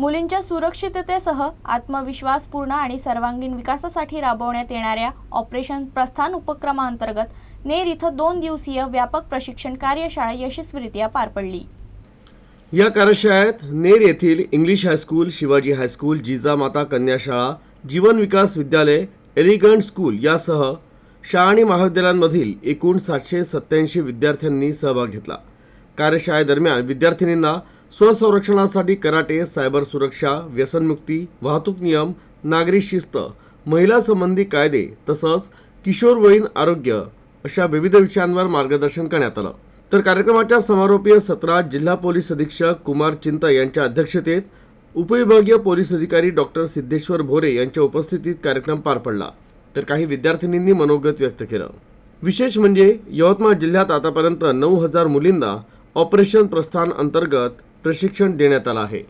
मुलींच्या सुरक्षिततेसह आत्मविश्वासपूर्ण आणि सर्वांगीण विकासासाठी राबवण्यात येणाऱ्या ऑपरेशन प्रस्थान उपक्रमाअंतर्गत नेर इथं दोन दिवसीय व्यापक प्रशिक्षण कार्यशाळा यशस्वीरित्या पार पडली. या कार्यशाळेत नेर येथील English high school Shivaji high school Jijamata कन्याशाळा Jeevan Vikas Vidyalaya elegant school यासह शाळा आणि महाविद्यालयांमधील एकूण सातशे सत्याऐंशी विद्यार्थ्यांनी सहभाग घेतला. कार्यशाळेदरम्यान विद्यार्थिनींना स्वसंरक्षणासाठी कराटे सायबर सुरक्षा व्यसनमुक्ती वाहतूक नियम नागरी शिस्त महिला संबंधी कायदे तसंच किशोरवयीन आरोग्य अशा विविध विषयांवर मार्गदर्शन करण्यात आलं. तर कार्यक्रमाच्या समारोपीय सत्रात जिल्हा पोलीस अधीक्षक कुमार चिंता यांच्या अध्यक्षतेत उपविभागीय पोलीस अधिकारी डॉक्टर सिद्धेश्वर भोरे यांच्या उपस्थितीत कार्यक्रम पार पडला. तर काही विद्यार्थिनींनी मनोगत व्यक्त केलं. विशेष म्हणजे यवतमाळ जिल्ह्यात आतापर्यंत नऊ हजार मुलींना ऑपरेशन प्रस्थान अंतर्गत प्रशिक्षण देण्यात आलं आहे.